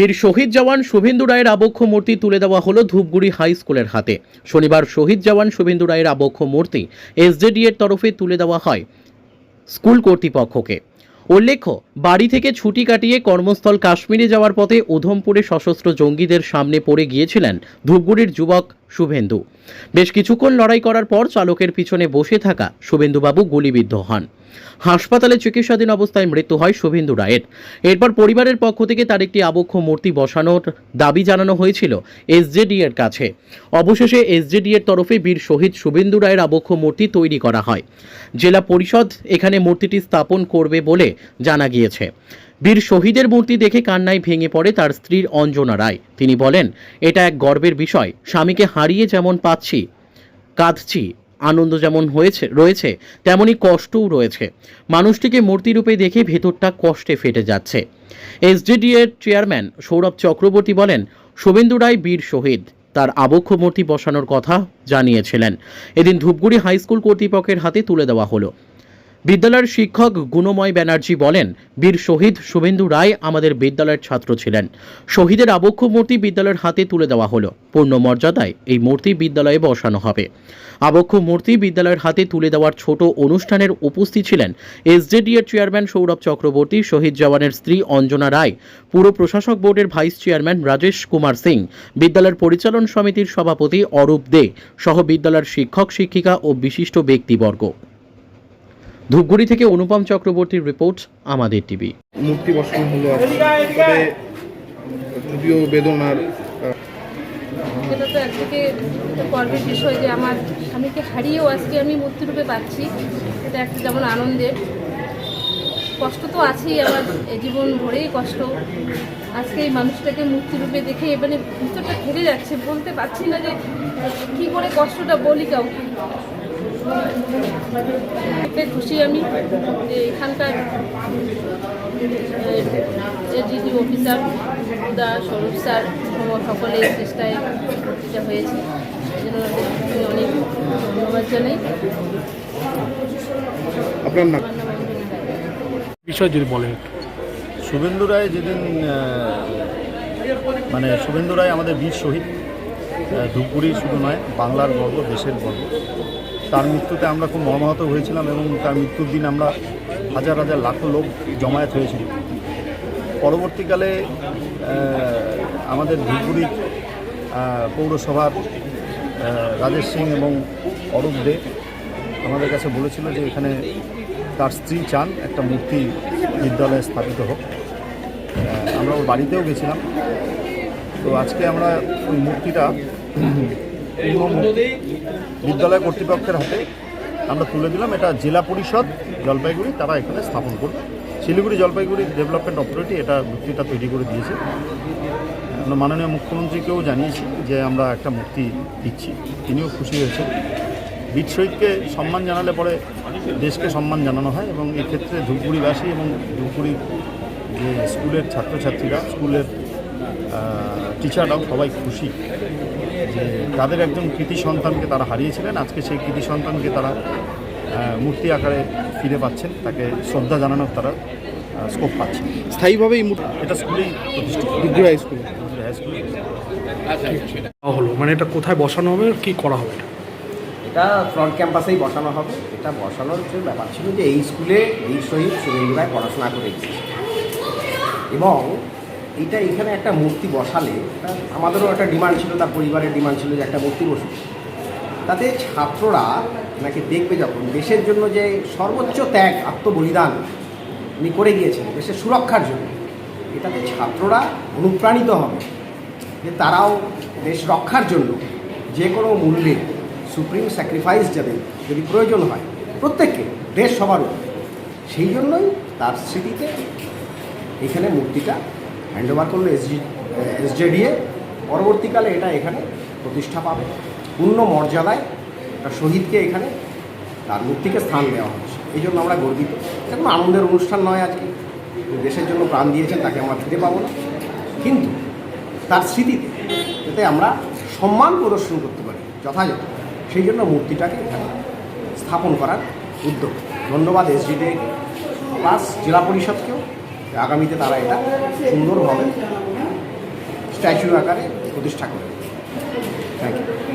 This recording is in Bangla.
বীর শহীদ জওয়ান শুভেন্দু রায়ের আবক্ষ মূর্তি তুলে দেওয়া হলো ধূপগুড়ি হাই স্কুলের হাতে। শনিবার শহীদ জওয়ান শুভেন্দু রায়ের আবক্ষ মূর্তি এসজেডি এর তরফে তুলে দেওয়া হয় স্কুল কর্তৃপক্ষকে। উল্লেখ্য, বাড়ি থেকে ছুটি কাটিয়ে কর্মস্থল কাশ্মীরে যাওয়ার পথে উধমপুরে সশস্ত্র জঙ্গিদের সামনে পড়ে গিয়েছিলেন ধূপগুড়ির যুবক শুভেন্দু। বেশ কিছুক্ষণ লড়াই করার পর চালকের পিছনে বসে থাকা শুভেন্দুবাবু গুলিবিদ্ধ হন। হাসপাতালে চিকিৎসাধীন অবস্থায় মৃত্যু হয় শুভেন্দু রায়ের। এরপর পরিবারের পক্ষ থেকে তার একটি আবক্ষ মূর্তি বসানোর দাবি জানানো হয়েছিল এসজেডি এর কাছে। অবশেষে এসজেডি এর তরফে বীর শহীদ শুভেন্দু রায়ের আবক্ষ মূর্তি তৈরি করা হয়। জেলা পরিষদ এখানে মূর্তিটি স্থাপন করবে বলে জানা গিয়েছে। বীর শহীদের মূর্তি দেখে কান্নায় ভেঙে পড়ে তার স্ত্রীর অঞ্জনা রায়। তিনি বলেন, এটা এক গর্বের বিষয়। স্বামীকে হারিয়ে যেমন পাচ্ছি, কাঁদছি, আনন্দ যেমন হয়েছে, রয়েছে তেমনই কষ্টও রয়েছে। মানুষটিকে মূর্তিরূপে দেখে ভেতরটা কষ্টে ফেটে যাচ্ছে। এসডিডি এর চেয়ারম্যান সৌরভ চক্রবর্তী বলেন, শুভেন্দু রায় বীর শহীদ। তার আবক্ষ মূর্তি বসানোর কথা জানিয়েছিলেন। এদিন ধূপগুড়ি হাই স্কুল কর্তৃপক্ষের হাতে তুলে দেওয়া হলো। বিদ্যালয়ের শিক্ষক গুণময় ব্যানার্জি বলেন, বীর শহীদ শুভেন্দু রায় আমাদের বিদ্যালয়ের ছাত্র ছিলেন। শহীদের আবক্ষ মূর্তি বিদ্যালয়ের হাতে তুলে দেওয়া হলো। পূর্ণ মর্যাদায় এই মূর্তি বিদ্যালয়ে বসানো হবে। আবক্ষ মূর্তি বিদ্যালয়ের হাতে তুলে দেওয়ার ছোট অনুষ্ঠানের উপস্থিত ছিলেন এসজেডি এর চেয়ারম্যান সৌরভ চক্রবর্তী, শহীদ জওয়ানের স্ত্রী অঞ্জনা রায়, পুর প্রশাসক বোর্ডের ভাইস চেয়ারম্যান রাজেশ কুমার সিং, বিদ্যালয়ের পরিচালন সমিতির সভাপতি অরূপ দে সহ বিদ্যালয়ের শিক্ষক, শিক্ষিকা ও বিশিষ্ট ব্যক্তিবর্গ। ধূপগুড়ি থেকে অনুপম চক্রবর্তীর রিপোর্ট আমাদের টিভি। মূর্তি বসানো হলো তবে যদিও বেদনার সেটা তো একদিকে গর্বের বিষয় যে আমার স্বামীকে হারিয়েও আজকে আমি মূর্তিরূপে পাচ্ছি। এটা একটা যেমন আনন্দের। কষ্ট তো আছেই আমার জীবন ভরেই কষ্ট। আজকে এই মানুষটাকে মূর্তিরূপে দেখে মানে ভিতরটা ফেলে যাচ্ছে। বলতে পারছি না যে কী করে কষ্টটা বলি কাউকে। এতে খুশি আমি যে এখানকার এডিডি অফিসার দা সৌরভ স্যার সকলের চেষ্টায় এটা হয়েছে। অনেক ধন্যবাদ জানাই। আপনার নাম? বিষয় যদি বলেন শুভেন্দু রায় যেদিন মানে শুভেন্দু রায় আমাদের বীর শহীদ ধূপগুড়ি শুধু নয় বাংলার গর্ব দেশের গর্ব তার মৃত্যুতে আমরা খুব মর্মাহত হয়েছিলাম এবং তার মৃত্যুর দিন আমরা হাজার হাজার লাখো লোক জমায়েত হয়েছিল। পরবর্তীকালে আমাদের ধূপগুড়ি পৌরসভার রাজেশ সিং এবং অরূপ দে আমাদের কাছে বলেছিল যে এখানে তার স্ত্রী চান একটা মূর্তি বিদ্যালয়ে স্থাপিত হোক। আমরা ওর বাড়িতেও গেছিলাম। তো আজকে আমরা ওই মূর্তিটা বিদ্যালয় কর্তৃপক্ষের হাতে আমরা তুলে দিলাম। এটা জেলা পরিষদ জলপাইগুড়ি, তারা এখানে স্থাপন করবে। শিলিগুড়ি জলপাইগুড়ি ডেভেলপমেন্ট অথরিটি এটা মূর্তিটা তৈরি করে দিয়েছে। আমরা মাননীয় মুখ্যমন্ত্রীকেও জানিয়েছি যে আমরা একটা মূর্তি দিচ্ছি। তিনিও খুশি হয়েছেন। বীর শহীদকে সম্মান জানালে পরে দেশকে সম্মান জানানো হয় এবং এক্ষেত্রে ধূপগুড়িবাসী এবং ধূপগুড়ির যে স্কুলের ছাত্রছাত্রীরা, স্কুলের টিচাররাও সবাই খুশি। তাদের একজন কৃতি সন্তানকে তারা হারিয়েছিলেন। আজকে সেই কৃতি সন্তানকে তারা মূর্তি আকারে ফিরে পাচ্ছেন। তাকে শ্রদ্ধা জানানোর তারা স্কোপ পাচ্ছেন। স্থায়ীভাবে এই মূর্তি এটা স্কুলেই প্রতিষ্ঠিত। হাই স্কুলে। হাই স্কুলে। দেওয়া হলো। মানে এটা কোথায় বসানো হবে? কি করা হবে? এটা? এটা ফ্রন্ট ক্যাম্পাসেই বসানো হবে। এটা বসানোর যে ব্যাপার ছিল যে এই স্কুলে এই শহীদ শুভেন্দু রায় পড়াশোনা করে এবং এটা এখানে একটা মূর্তি বসালে আমাদেরও একটা ডিমান্ড ছিল, তার পরিবারের ডিমান্ড ছিল যে একটা মূর্তি বসুক তাতে ছাত্ররা নাকি দেখবে যখন দেশের জন্য যে সর্বোচ্চ ত্যাগ, আত্মবলিদান উনি করে গিয়েছেন, দেশের সুরক্ষার জন্য, এটাতে ছাত্ররা অনুপ্রাণিত হবে যে তারাও দেশ রক্ষার জন্য যে কোনো মূল্যে সুপ্রিম স্যাক্রিফাইস যাদের, যদি প্রয়োজন হয়, প্রত্যেককে, দেশ সবার। সেই জন্যই তার স্মৃতিতে এখানে মূর্তিটা হ্যান্ড ওভার করল এসজি এসজেডিএ পরবর্তীকালে এটা এখানে প্রতিষ্ঠা পাবে। পূর্ণ মর্যাদায় একটা শহীদকে এখানে তার মূর্তিকে স্থান দেওয়া হচ্ছে এই জন্য আমরা গর্বিত। এটা কোনো আনন্দের অনুষ্ঠান নয় আজকে। দেশের জন্য প্রাণ দিয়েছেন তাকে আমরা ফিরে পাবো না। কিন্তু তার স্মৃতিতে যাতে আমরা সম্মান প্রদর্শন করতে পারি, যথাযথ, সেই জন্য মূর্তিটাকে এখানে স্থাপন করার উদ্যোগ। ধন্যবাদ এসডিডে প্লাস জেলা পরিষদকেও আগামীতে তারা এটা সুন্দরভাবে স্ট্যাচু আকারে প্রতিষ্ঠা করবে। Thank you